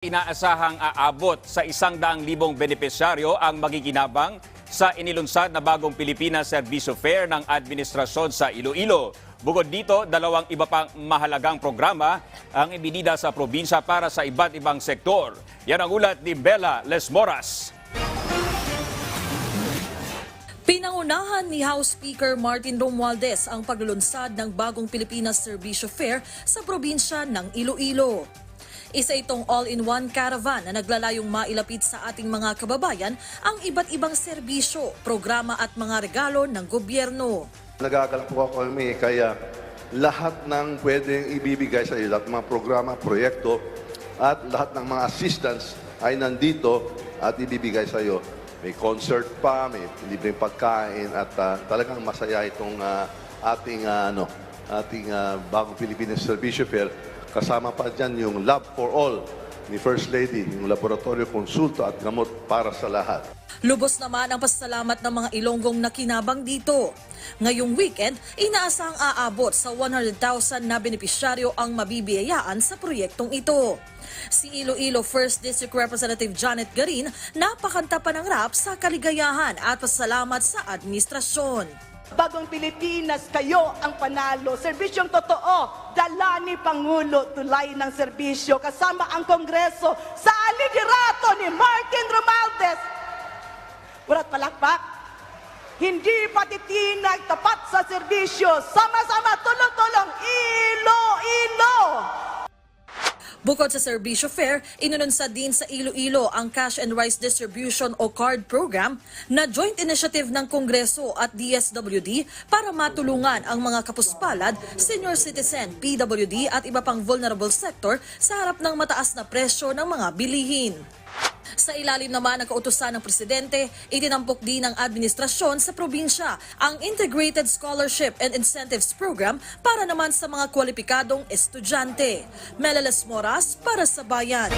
Inaasahang aabot sa isang daang libong benepisyaryo ang magiginabang sa inilunsad na bagong Pilipinas Servicio Fair ng administrasyon sa Iloilo. Bukod dito, dalawang iba pang mahalagang programa ang ibinida sa probinsya para sa iba't ibang sektor. Yan ang ulat ni Bella Lesmoras. Pinangunahan ni House Speaker Martin Romualdez ang paglulunsad ng bagong Pilipinas Servicio Fair sa probinsya ng Iloilo. Isa itong all-in-one caravan na naglalayong mailapit sa ating mga kababayan ang iba't ibang serbisyo, programa at mga regalo ng gobyerno. Nagagalak po ako kami kaya lahat ng pwedeng ibibigay sa iyo, lahat ng mga programa, proyekto at lahat ng mga assistance ay nandito at ibibigay sa iyo. May concert pa, may libreng pagkain at ah, talagang masaya itong ah, ating ah, ano, ating ah, bagong Pilipinas Servicio Fair. Kasama pa dyan yung Lab for All ni First Lady, yung laboratorio konsulta at gamot para sa lahat. Lubos naman ang pasasalamat ng mga Ilonggong na kinabang dito. Ngayong weekend, inaasang aabot sa 100,000 na benepisyaryo ang mabibiyayaan sa proyektong ito. Si Iloilo 1st District Representative Janet Garin napakanta pa ng rap sa kaligayahan at pasalamat sa administrasyon. Bagong Pilipinas, kayo ang panalo. Serbisyong totoo, dala ni Pangulo, tulay ng serbisyo, kasama ang Kongreso sa alidirato ni Martin Romualdez. Urat palakpak, hindi patitinag tapat sa serbisyo, sama-sama Bukod sa Serbisyo Fair, inununsad din sa Iloilo ang Cash and Rice Distribution o CARD program na joint initiative ng Kongreso at DSWD para matulungan ang mga kapuspalad, senior citizen, PWD at iba pang vulnerable sector sa harap ng mataas na presyo ng mga bilihin. Sa ilalim naman ng kautusan ng presidente, itinampok din ng administrasyon sa probinsya ang Integrated Scholarship and Incentives Program para naman sa mga kwalipikadong estudyante. Meleles Moras para sa Bayan.